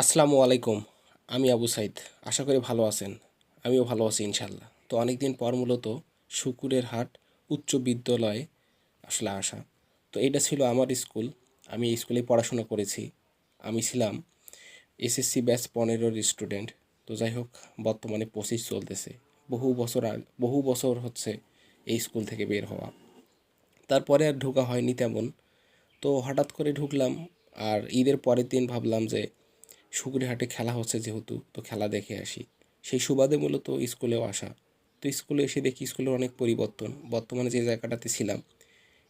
আসসালামু আলাইকুম। আমি আবু সাইদ। আশা করি ভালো আছেন। আমিও ভালো আছি ইনশাল্লাহ তো অনেক দিন পর মূলত শুকুরের হাট উচ্চ বিদ্যালয়ে আসলে আসা। তো এটা ছিল আমার স্কুল। আমি এই স্কুলে পড়াশোনা করেছি। আমি ছিলাম এসএসসি ব্যাচ পনেরোর স্টুডেন্ট। তো যাই হোক, বর্তমানে পঁচিশ চলতেছে। বহু বছর আগ, বহু বছর হচ্ছে এই স্কুল থেকে বের হওয়া। তারপরে আর ঢোকা হয়নি তেমন। তো হঠাৎ করে ঢুকলাম আর ঈদের পরের দিন ভাবলাম যে শুকুরিহাটে খেলা হচ্ছে যেহেতু, তো খেলা দেখে আসি। সেই সুবাদে মূলত স্কুলেও আসা। তো স্কুলে এসে দেখি স্কুলের অনেক পরিবর্তন। বর্তমানে যে জায়গাটাতে ছিলাম,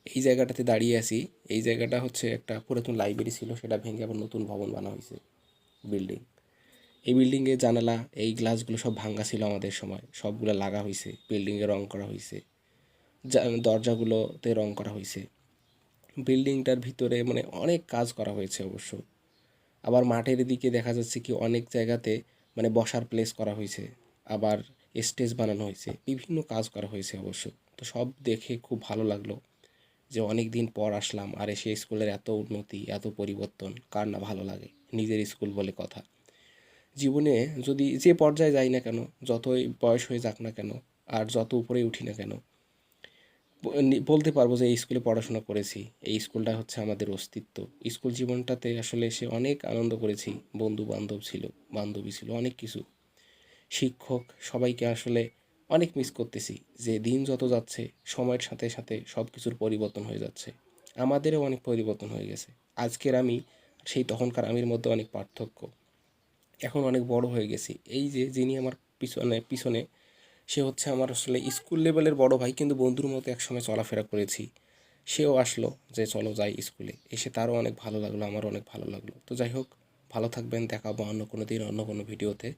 এই জায়গাটাতে দাঁড়িয়ে আছি। এই জায়গাটা হচ্ছে একটা পুরাতন লাইব্রেরি ছিল, সেটা ভেঙে আবার নতুন ভবন বানা হয়েছে বিল্ডিং। এই বিল্ডিংয়ে জানালা, এই গ্লাসগুলো সব ভাঙ্গা ছিল আমাদের সময়। সবগুলো লাগা হয়েছে বিল্ডিংয়ে রং করা হয়েছে দরজাগুলোতে রং করা হয়েছে বিল্ডিংটার ভিতরে মানে অনেক কাজ করা হয়েছে অবশ্য। আবার মাঠের দিকে দেখা যাচ্ছে কি অনেক জায়গাতে মানে বসার প্লেস করা হয়েছে, আবার স্টেজ বানানো হয়েছে, বিভিন্ন কাজ করা হয়েছে অবশ্য। তো সব দেখে খুব ভালো লাগল যে অনেক দিন পর আসলাম আর এসে স্কুলের এত উন্নতি, এত পরিবর্তন, কার না ভালো লাগে? নিজের স্কুল বলে কথা। জীবনে যদি যে পর্যায়ে যাই না কেন, যতই বয়স হয়ে যাক না কেন, আর যত উপরে উঠি না কেন বলতে পারব যে এই স্কুলে পড়াশোনা করেছি। এই স্কুলটা হচ্ছে আমাদের অস্তিত্ব। স্কুল জীবনটাতে আসলে এসে অনেক আনন্দ করেছি। বন্ধু বান্ধব ছিল, বান্ধবী ছিল, অনেক কিছু। শিক্ষক, সবাইকে আসলে অনেক মিস করতেছি। যে দিন যত যাচ্ছে, সময়ের সাথে সাথে সব কিছুর পরিবর্তন হয়ে যাচ্ছে। আমাদেরও অনেক পরিবর্তন হয়ে গেছে। আজকের আমি, সেই তখনকার আমির মধ্যে অনেক পার্থক্য। এখন অনেক বড় হয়ে গেছি। এই যে যিনি আমার পিছনে পিছনে সে হচ্ছে আমার আসলে স্কুল লেভেলের বড় ভাই, কিন্তু বন্ধুর মতো একসময় চলাফেরা করেছি। সেও আসলো যে চলো যাই স্কুলে। এসে তারও অনেক ভালো লাগল, আমারও অনেক ভালো লাগল। তো যাই হোক, ভালো থাকবেন, দেখাবো অন্য কোনো দিন, অন্য কোনো ভিডিওতে।